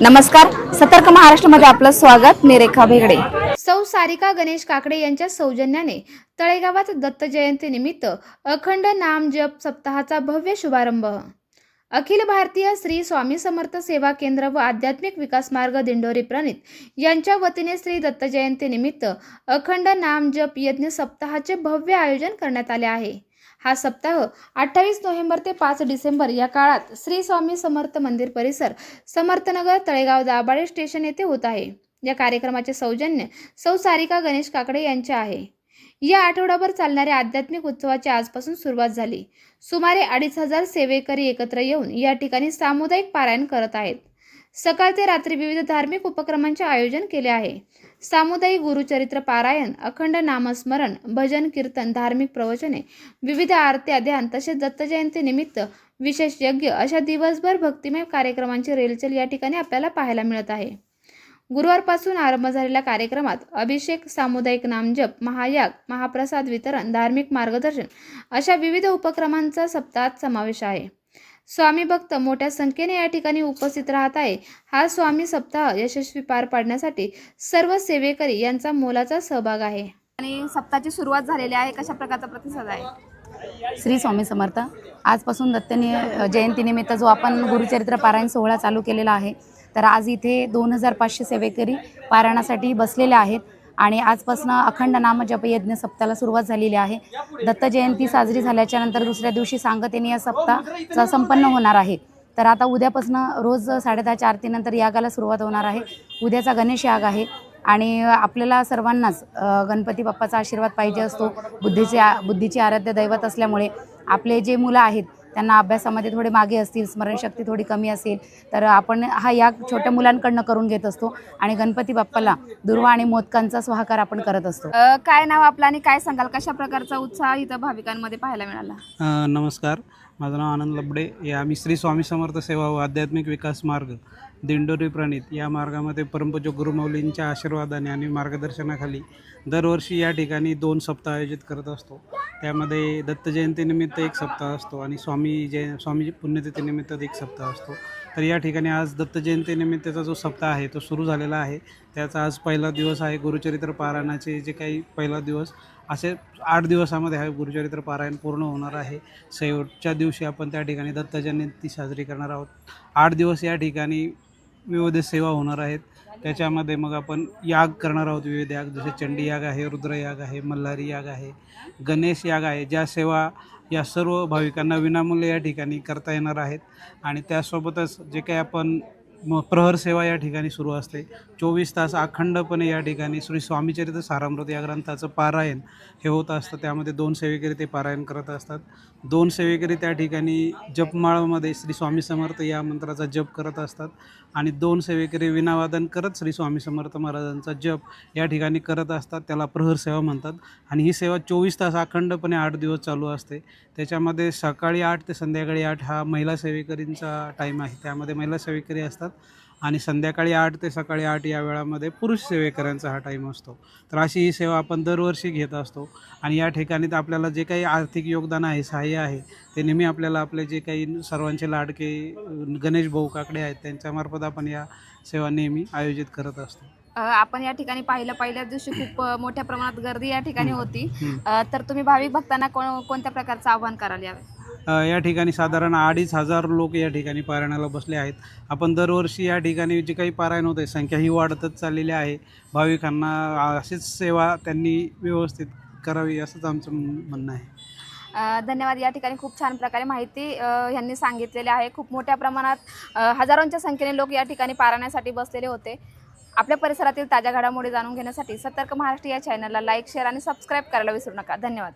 नमस्कार. सतर्क महाराष्ट्रामध्ये आपलं स्वागत. मी रेखा भेगडे. सौ सारिका गणेश काकडे यांच्या सौजन्याने तळेगावात दत्त जयंतीनिमित्त अखंड नाम जप सप्ताहाचा भव्य शुभारंभ. अखिल भारतीय श्री स्वामी समर्थ सेवा केंद्र व आध्यात्मिक विकास मार्ग दिंडोरी प्रणित यांच्या वतीने श्री दत्त जयंतीनिमित्त अखंड नाम जप यज्ञ सप्ताहाचे भव्य आयोजन करण्यात आले आहे. हा सप्ताह अठ्ठावीस नोव्हेंबर ते पाच डिसेंबर या काळात श्री स्वामी समर्थ मंदिर परिसर समर्थनगर तळेगाव दाभाडे स्टेशन येथे होत आहे. या कार्यक्रमाचे सौजन्य सौ सारिका गणेश काकडे यांचे आहे. या आठवडाभर चालणाऱ्या आध्यात्मिक उत्सवाची आजपासून सुरुवात झाली. सुमारे अडीच हजार सेवेकरी एकत्र येऊन या ठिकाणी सामुदायिक पारायण करत आहेत. सकाळ ते रात्री विविध धार्मिक उपक्रमांचे आयोजन केले आहे. सामुदायिक गुरुचरित्र पारायण अखंड नामस्मरण भजन कीर्तन धार्मिक प्रवचने विविध आरत्या ध्यान तसेच दत्तजयंतीनिमित्त विशेष यज्ञ अशा दिवसभर भक्तिमय कार्यक्रमांची रेलचल या ठिकाणी आपल्याला पाहायला मिळत आहे. गुरुवारपासून आरंभ झालेल्या कार्यक्रमात अभिषेक सामुदायिक नामजप महायाग महाप्रसाद वितरण धार्मिक मार्गदर्शन अशा विविध उपक्रमांचा सप्ताहात समावेश आहे. स्वामी भक्त मोठ्या संख्येने या ठिकाणी उपस्थित राहत आहे. हा स्वामी सप्ताह यशस्वी पार पाडण्यासाठी सर्व सेवेकरी यांचा मोलाचा सहभाग आहे. आणि सप्ताहाची सुरुवात झालेली आहे. कशा प्रकारचा प्रतिसाद आहे? श्री स्वामी समर्थ आजपासून दत्त नि- जयंतीनिमित्त जो आपण गुरुचरित्र पारायण सोहळा चालू केलेला आहे तर आज इथे दोन हजार पाचशे सेवेकरी पारायणासाठी बसलेले आहेत. आणि आजपासून अखंड नाम जपयज्ञ सप्ताहाला सुरुवात झालेली आहे. दत्त जयंती साजरी झाल्याच्यानंतर दुसऱ्या दिवशी सांगतेने या सप्ताह संपन्न होणार आहे. तर आता उद्यापासून रोज साडेदहाच्या आरतीनंतर यागाला सुरुवात होणार आहे. उद्याचा गणेश याग आहे. आणि आपल्याला सर्वांनाच गणपती बाप्पाचा आशीर्वाद पाहिजे असतो. बुद्धीचे बुद्धीची आराध्य दैवत असल्यामुळे आपले जे मुलं आहेत त्यांना अभ्यासामध्ये थोडे मागे असतील स्मरणशक्ती थोडी कमी असेल तर आपण हा याग छोट्या मुलांकडनं करून घेत असतो आणि गणपती बाप्पाला दुर्वा आणि मोदकांचा स्वाहाकार आपण करत असतो. काय नाव आपलं आणि काय सांगाल? कशा प्रकारचा उत्साह इथं भाविकांमध्ये पाहायला मिळाला? नमस्कार. माझं नाव आनंद लबडे. हे आम्ही श्री स्वामी समर्थ सेवा व आध्यात्मिक विकास मार्ग. दिंडोरी प्रणित या मार्गामध्ये परमपूज्य गुरुमौलींच्या आशीर्वादाने आणि मार्गदर्शनाखाली दरवर्षी या ठिकाणी दोन सप्ताह आयोजित करत असतो. त्यामध्ये दत्त जयंतीनिमित्त एक सप्ताह असतो आणि स्वामी जय स्वामी पुण्यतिथीनिमित्त एक सप्ताह असतो. तर या ठिकाणी आज दत्त जयंतीनिमित्तचा जो सप्ताह आहे तो सुरू झालेला आहे. त्याचा आज पहिला दिवस आहे गुरुचरित्र पारायणाचे जे काही पहिला दिवस असे आठ दिवसामध्ये हा गुरुचरित्र पारायण पूर्ण होणार आहे. शेवटच्या दिवशी आपण त्या ठिकाणी दत्त जयंती साजरी करणार आहोत. आठ दिवस या ठिकाणी विविध सेवा होणार आहेत. त्याच्यामध्ये मग आपण याग करणार आहोत विविध याग. जसे चंडी याग आहे रुद्रयाग आहे मल्हारी याग आहे गणेश याग आहे. ज्या सेवा या सर्व भाविकांना विनामूल्य या ठिकाणी करता येणार आहेत. आणि त्यासोबतच जे काही आपण म प्रहर सेवा या ठिकाणी सुरू असते. चोवीस तास अखंडपणे या ठिकाणी श्री स्वामीचरित्र सारामृत या ग्रंथाचं पारायण हे होत असतं. त्यामध्ये दोन सेवेकरी ते पारायण करत असतात. दोन सेवेकरी त्या ठिकाणी जपमाळामध्ये श्री स्वामी समर्थ या मंत्राचा जप करत असतात आणि दोन सेवेकरी विनावादन करत श्री स्वामी समर्थ महाराजांचा जप या ठिकाणी करत असतात. त्याला प्रहर सेवा म्हणतात आणि ही सेवा चोवीस तास अखंडपणे आठ दिवस चालू असते. त्याच्यामध्ये सकाळी आठ ते संध्याकाळी आठ हा महिला सेवेकरींचा टाईम आहे. त्यामध्ये महिला सेवेकरी असतात आणि संध्याकाळी आठ ते सकाळी आठ या वेळामध्ये पुरुष सेवेकऱ्यांचा हा टाईम असतो. तर अशी ही सेवा आपण दरवर्षी घेत असतो आणि या ठिकाणी तर आपल्याला जे काही आर्थिक योगदान आहे सहाय्य आहे ते नेहमी आपल्याला आपले जे काही सर्वांचे लाडके गणेश भाऊ काकडे आहेत त्यांच्यामार्फत आपण या सेवा नेहमी आयोजित करत असतो. आपण या ठिकाणी पाहिलं पहिल्याच दिवशी खूप मोठ्या प्रमाणात गर्दी या ठिकाणी होती. तर तुम्ही भाविक भक्तांना कोण कोणत्या प्रकारचं आव्हान कराल यावे या ठिकाणी साधारण अडीच हजार लोक या ठिकाणी पारायणाला बसले आहेत. आपण दरवर्षी या ठिकाणी जी काही पारायण होते संख्या ही वाढतच चाललेली आहे. भाविकांना अशीच सेवा त्यांनी व्यवस्थित करावी असंच आमचं म्हणणं आहे. धन्यवाद. या ठिकाणी खूप छान प्रकारे माहिती अ, ह्यांनी सांगितलेली आहे. खूप मोठ्या प्रमाणात हजारोंच्या संख्येने लोक या ठिकाणी पारायणासाठी बसलेले होते. आपल्या परिसरातील ताज्या घडामोडी जाणून घेण्यासाठी सतर्क महाराष्ट्र या चॅनलला लाईक शेअर आणि सबस्क्राईब करायला विसरू नका. धन्यवाद.